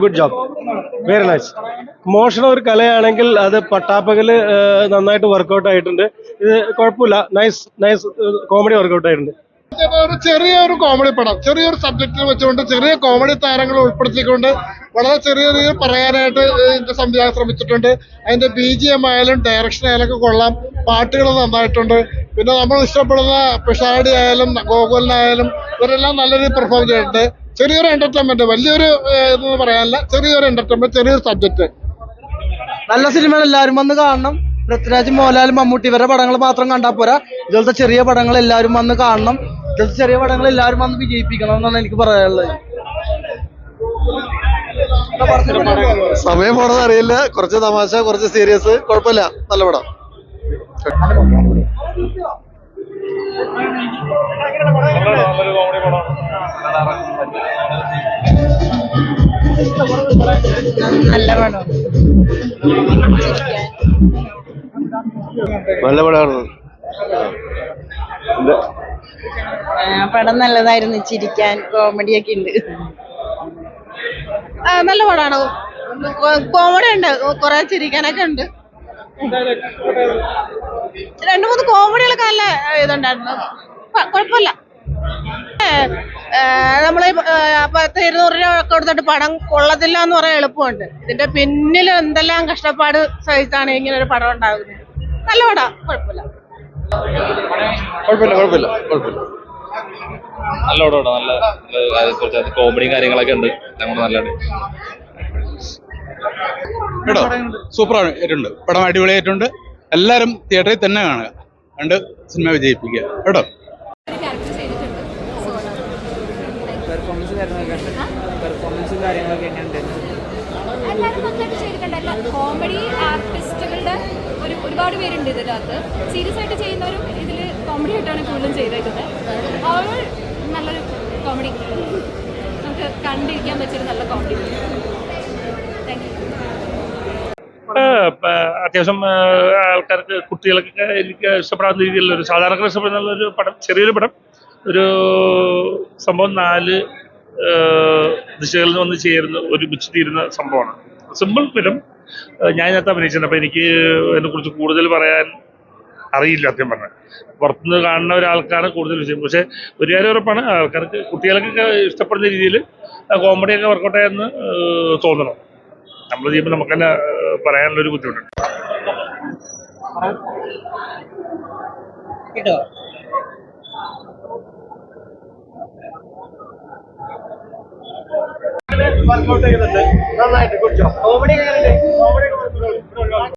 Good job very nice മോഷണം ഒരു കലയാണെങ്കിൽ അത് പട്ടാപ്പകൽ നന്നായിട്ട് വർക്കൗട്ട് ആയിട്ടുണ്ട്. ഇത് കുഴപ്പമില്ല. നൈസ് നൈസ് കോമഡി വർക്കൗട്ട് ആയിട്ടുണ്ട്. ഒരു ചെറിയൊരു കോമഡി പടം. ചെറിയൊരു സബ്ജക്റ്റിൽ വെച്ചുകൊണ്ട് ചെറിയ കോമഡി താരങ്ങൾ ഉൾപ്പെടുത്തിക്കൊണ്ട് വളരെ ചെറിയ രീതിയിൽ പറയാനായിട്ട് ഇതിന്റെ സംവിധാനം ശ്രമിച്ചിട്ടുണ്ട്. അതിന്റെ ബി ജി എം ആയാലും ഡയറക്ഷൻ ആയാലും കൊള്ളാം. പാട്ടുകൾ നന്നായിട്ടുണ്ട്. പിന്നെ നമ്മൾ ഇഷ്ടപ്പെടുന്ന പിഷാടി ആയാലും ഗോകുലിനായാലും ഇവരെല്ലാം നല്ല രീതിയിൽ പെർഫോം ചെയ്തിട്ടുണ്ട്. ചെറിയൊരു എന്റർടൈൻമെന്റ് വലിയൊരു ഇതെന്ന് പറയാനില്ല. ചെറിയൊരു എന്റർടൈൻമെന്റ് ചെറിയൊരു സബ്ജക്റ്റ് നല്ല സിനിമ എല്ലാവരും വന്ന് കാണണം. പൃഥ്വിരാജ് മോഹൻലാൽ മമ്മൂട്ടി ഇവരുടെ പടങ്ങൾ മാത്രം കണ്ടാൽ പോരാ. ഇതുപോലത്തെ ചെറിയ പടങ്ങൾ എല്ലാവരും വന്ന് കാണണം. ഇതുപോലത്തെ ചെറിയ പടങ്ങൾ എല്ലാവരും വന്ന് വിജയിപ്പിക്കണം എന്നാണ് എനിക്ക് പറയാനുള്ളത്. സമയം പോണത് അറിയില്ല. കുറച്ച് തമാശ കുറച്ച് സീരിയസ് കുഴപ്പമില്ല. നല്ല പടം. നല്ല പടം. നല്ല പടമായിരുന്നു. പടം നല്ലതായിരുന്നു. ചിരിക്കാൻ കോമഡി ഒക്കെ ഉണ്ട്. നല്ല പടമാണ്. കോമഡി ഉണ്ട്. കുറെ ചിരിക്കാനൊക്കെ ഉണ്ട്. രണ്ടു മൂന്ന് കോമഡികളൊക്കെ നല്ല ഇതുണ്ടായിരുന്നു. കുഴപ്പമില്ല. നമ്മൾ പത്ത് ഇരുന്നൂറ് രൂപ ഒക്കെ കൊടുത്തിട്ട് പടം കൊള്ളത്തില്ല എന്ന് പറയാൻ എളുപ്പമുണ്ട്. ഇതിന്റെ പിന്നിൽ എന്തെല്ലാം കഷ്ടപ്പാട് സഹിച്ചാണ് ഇങ്ങനെ ഒരു പടം ഉണ്ടാകുന്നത്. നല്ല പടം കുഴപ്പമില്ല. കുഴപ്പമില്ല കുഴപ്പമില്ല കുഴപ്പമില്ല. നല്ല പടം നല്ല കോമഡി കുറച്ച് കോമഡിയും കാര്യങ്ങളൊക്കെ ഉണ്ട്. ഞങ്ങൾ നല്ലതാണ്. കേട്ടോ? സൂപ്പറാണ് ആയിട്ടുണ്ട്. പടം അടിപൊളിയായിട്ടുണ്ട്. എല്ലാവരും തിയേറ്ററിൽ തന്നെ കാണുക. കണ്ട് സിനിമ വിജയിപ്പിക്കുക. കേട്ടോ? പെർഫോമൻസ് കാര്യങ്ങളൊക്കെ പെർഫോമൻസും കാര്യങ്ങളൊക്കെ എങ്ങനെയുണ്ട്? എല്ലാവരും നന്നായിട്ട് ചെയ്തിട്ടുണ്ട്. കോമഡി ആർട്ടിസ്റ്റുകളുടെ ഒരു ഒരുപാട് പേരുണ്ട് ഇതിനകത്ത്. സീരിയസ് ആയിട്ട് ചെയ്യുന്നവരും ഇതിൽ കോമഡി ആയിട്ടാണ് കൂടുതലും ചെയ്തേക്കുന്നത്. അവർ നല്ലൊരു കോമഡി നമുക്ക് കണ്ടിരിക്കാൻ പറ്റിയൊരു നല്ല കോമഡി താങ്ക് അത്യാവശ്യം ആൾക്കാർക്ക് കുട്ടികൾക്കൊക്കെ എനിക്ക് ഇഷ്ടപ്പെടാവുന്ന രീതിയിലുള്ള ഒരു സാധാരണക്കാർ ഇഷ്ടപ്പെടുന്ന ഒരു പടം ചെറിയൊരു പടം. ഒരു സംഭവം നാല് ദിശകളിൽ വന്ന് ചേരുന്ന ഒരുമിച്ച് തീരുന്ന സംഭവമാണ്. സിമ്പിൾ ഫിലിം ഞാൻ ഇതിനകത്ത് അഭിനയിച്ചിട്ടുണ്ട്. അപ്പം എനിക്ക് അതിനെക്കുറിച്ച് കൂടുതൽ പറയാൻ അറിയില്ല സത്യം പറഞ്ഞത് പുറത്തുനിന്ന് കാണുന്ന ഒരാൾക്കാണ് കൂടുതൽ വിഷയം പക്ഷേ ഒരു കാര്യം ഉറപ്പാണ് ആൾക്കാർക്ക് കുട്ടികൾക്കൊക്കെ ഇഷ്ടപ്പെടുന്ന രീതിയിൽ കോമഡിയൊക്കെ വർക്കൗട്ട് എന്ന് തോന്നണം. നമ്മൾ ചെയ്യുമ്പോൾ നമുക്ക് തന്നെ പറയാനുള്ളൊരു ബുദ്ധിമുട്ടുണ്ട്. കേട്ടോ? വർക്ക്ഔട്ട് ചെയ്യുന്നുണ്ട് നന്നായിട്ട് കുടിച്ചോ കോമഡി എങ്ങനെയുണ്ട്?